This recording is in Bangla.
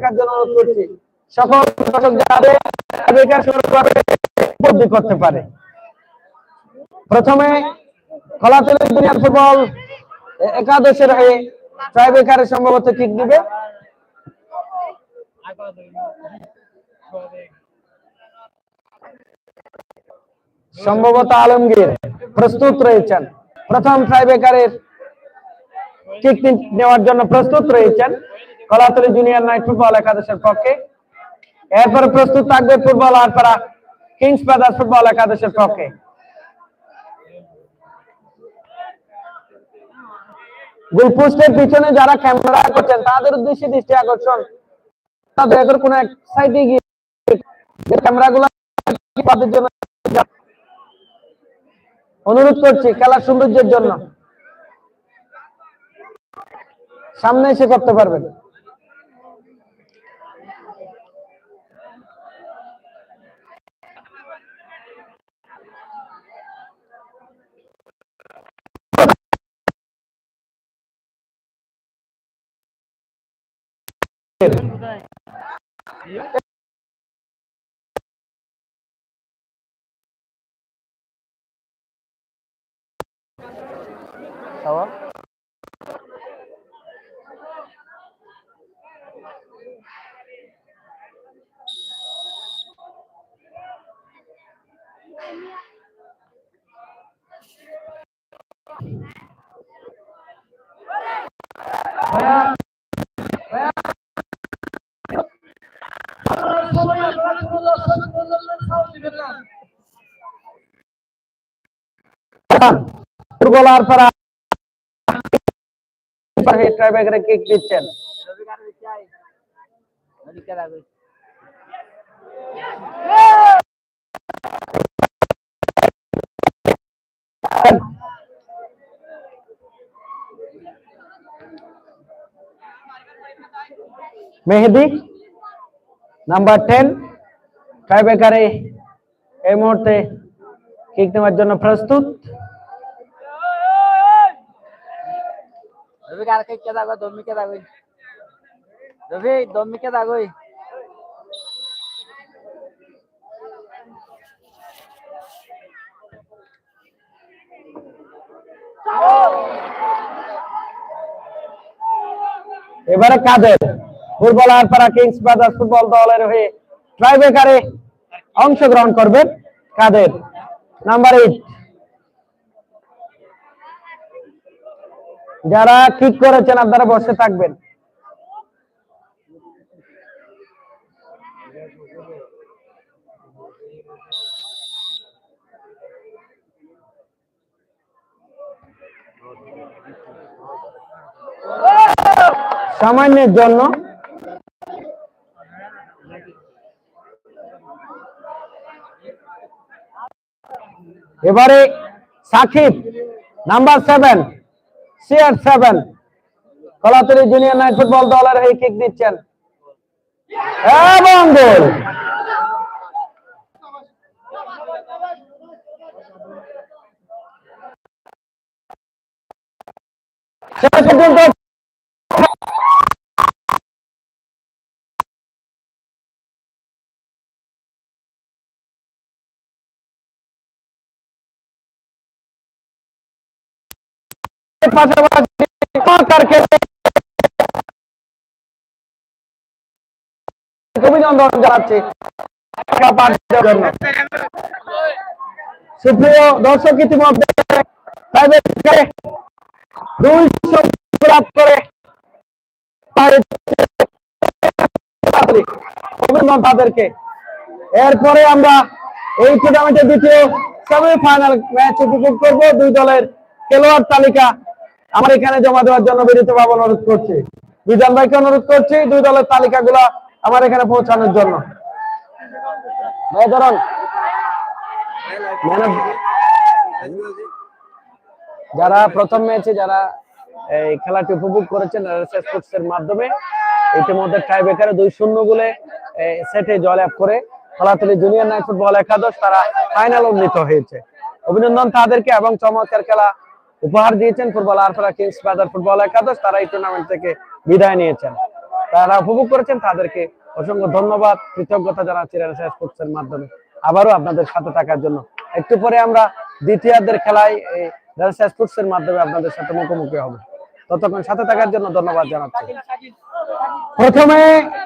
থাকার জন্য অনুরোধ করছি। সকল দর্শক যাদের বেকার সুন্দরভাবে উপলব্ধি করতে পারে। প্রথমে কলাতলি দুনিয়ার ফুটবল একাদশের হয়ে ট্রাইবেকারে সম্ভবত কিক দিবে। সম্ভবত আলমগীর প্রস্তুত রয়েছেন। প্রথম ট্রাইবেকারের কিক নেওয়ার জন্য প্রস্তুত রয়েছেন। কলাতলি জুনিয়র নাইট ফুটবল একাদশের পক্ষে। এরপরে প্রস্তুত থাকবে football Arpara kings brothers football একাদশের পক্ষে। গোলপোস্টের পিছনে যারা ক্যামেরা করছেন, তাদের উদ্দেশ্যে দৃষ্টি আকর্ষণ। তা দয়া করে কোনো এক সাইডে গিয়ে ক্যামেরা গুলো তাদের জন্য অনুরোধ করছি খেলার সৌন্দর্যের জন্য। সামনে এসে করতে পারবেন। sao á Yeah. ট্রাইব্রেকারে কিক দিচ্ছেন। মেহেদি নাম্বার টেন ট্রাইব্রেকারে এই মুহূর্তে কিক নেওয়ার জন্য প্রস্তুত। agora. এবারে কাদের? ফুটবলার পারা কিংস ব্রাদার্স ফুটবল দলের হয়ে ট্রাইবেকারে অংশগ্রহণ করবেন? কাদের? নাম্বার এইট যারা ঠিক করেছেন আপনারা বসে থাকবেন। সামান্যের জন্য এবারে Sakib number seven CR seven Kalatoli junior knight football দলের হয়ে কিক দিচ্ছেন। এবং গোল শেষ পর্যন্ত পাশাপাশি অভিনন্দন জানাচ্ছি। সুপ্রিয় দর্শক, ইতিমধ্যে অভিনন্দন তাদেরকে এরপরে আমরা এই টুর্নামেন্টের দ্বিতীয় সেমিফাইনাল ম্যাচ উপভোগ করব দুই দলের খেলোয়াড় তালিকা আমার এখানে জমা দেওয়ার জন্য বিনীত ভাবে অনুরোধ করছি। দুইজন ভাইকে অনুরোধ করছি, দুই দলের তালিকাগুলো আমার এখানে পৌঁছানোর জন্য। মানে যারা প্রথম ম্যাচে যারা এই খেলাটি উপভোগ করেছেন মাধ্যমে, ইতিমধ্যে টাই বেকারে দুই শূন্য গোলে সেটে জয়লাভ করে খেলাতুলি জুনিয়র নাইট ফুটবল একাদশ তারা ফাইনাল উন্নীত হয়েছে। অভিনন্দন তাদেরকে এবং চমৎকার খেলা উপহার দিয়েছেন football Arfara kings brother football একাদশ, তারা এই টুর্নামেন্ট থেকে বিদায় নিয়েছেন। তারা উপভোগ করেছেন, তাদেরকে অসংখ্য ধন্যবাদ, কৃতজ্ঞতা জানাচ্ছি রেনেসা স্পোর্টস এর মাধ্যমে। আবারও আপনাদের সাথে থাকার জন্য। একটু পরে আমরা দ্বিতীয়ার্ধের খেলায় এই রেনেসা স্পোর্টস এর মাধ্যমে আপনাদের সাথে মুখোমুখি হব। ততক্ষণ সাথে থাকার জন্য ধন্যবাদ জানাচ্ছি। প্রথমে